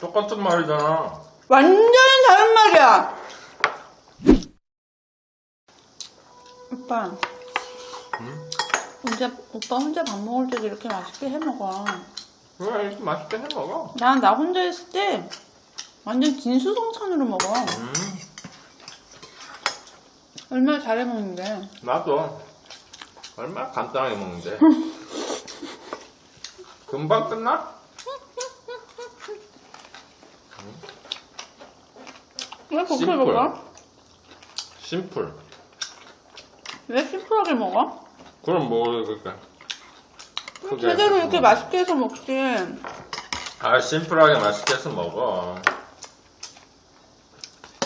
똑같은 말이잖아. 완전히 다른 말이야. 오빠. 혼자, 오빠 혼자 밥 먹을 때도 이렇게 맛있게 해 먹어. 왜 이렇게 맛있게 해 먹어? 난 나 혼자 있을 때 완전 진수성찬으로 먹어. 음, 얼마나 잘해 먹는데. 나도 얼마나 간단하게 먹는데. 금방 끝나? 왜 그렇게 심플. 먹어? 심플. 왜 심플하게 먹어? 그럼 뭐 그러니까. 크게 제대로 이렇게. 맛있게 해서 먹지. 아 심플하게 맛있게 해서 먹어.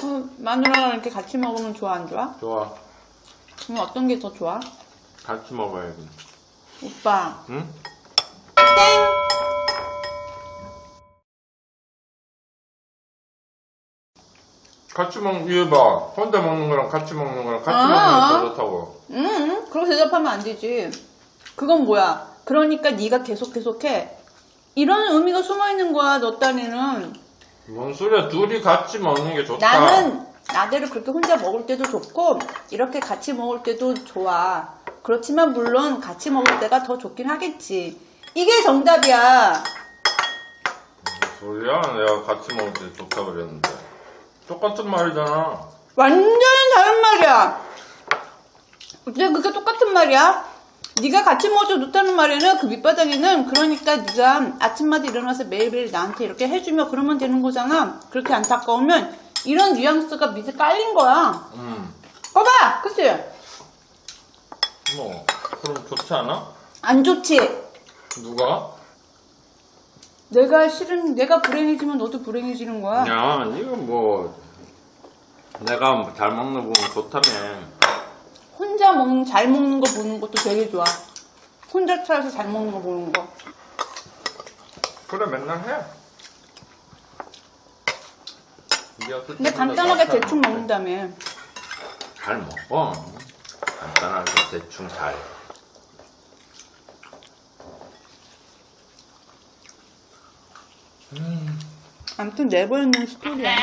어, 마누라랑 이렇게 같이 먹으면 좋아, 안 좋아? 좋아. 그럼 어떤 게 더 좋아? 같이 먹어야지. 오빠. 응? 같이 먹, 이거 봐. 혼자 먹는 거랑 같이 먹는 거랑 같이 아. 먹는 좋다고. 응, 응. 그렇게 대답하면 안 되지. 그건 뭐야? 그러니까 네가 계속 계속해. 이런 의미가 숨어 있는 거야, 너 딴에는. 뭔 소리야. 둘이 같이 먹는 게 좋다. 나는 나대로 그렇게 혼자 먹을 때도 좋고 이렇게 같이 먹을 때도 좋아. 그렇지만 물론 같이 먹을 때가 더 좋긴 하겠지. 이게 정답이야. 소리야? 내가 같이 먹을 때 좋다 그랬는데. 똑같은 말이잖아. 완전히 다른 말이야. 어째 그게 똑같은 말이야? 네가 같이 먹어도 좋다는 말에는 그 밑바닥에는 그러니까 네가 아침마다 일어나서 매일매일 나한테 이렇게 해주며 그러면 되는 거잖아. 그렇게 안타까우면 이런 뉘앙스가 밑에 깔린 거야. 음. 봐봐, 그치? 뭐, 그럼 좋지 않아? 안 좋지? 누가? 내가 싫은, 내가 불행해지면 너도 불행해지는 거야. 야, 이거 뭐, 내가 잘 먹는 거 보면 좋다며. 혼자 먹는, 잘 먹는 거 보는 것도 되게 좋아. 혼자 차려서 잘 먹는 거 보는 거. 그래, 맨날 해. 네가 근데 간단하게. 대충 먹는다며. 잘 먹어. 간단하게 대충 잘. 아무튼 내버려놓은 스토리야.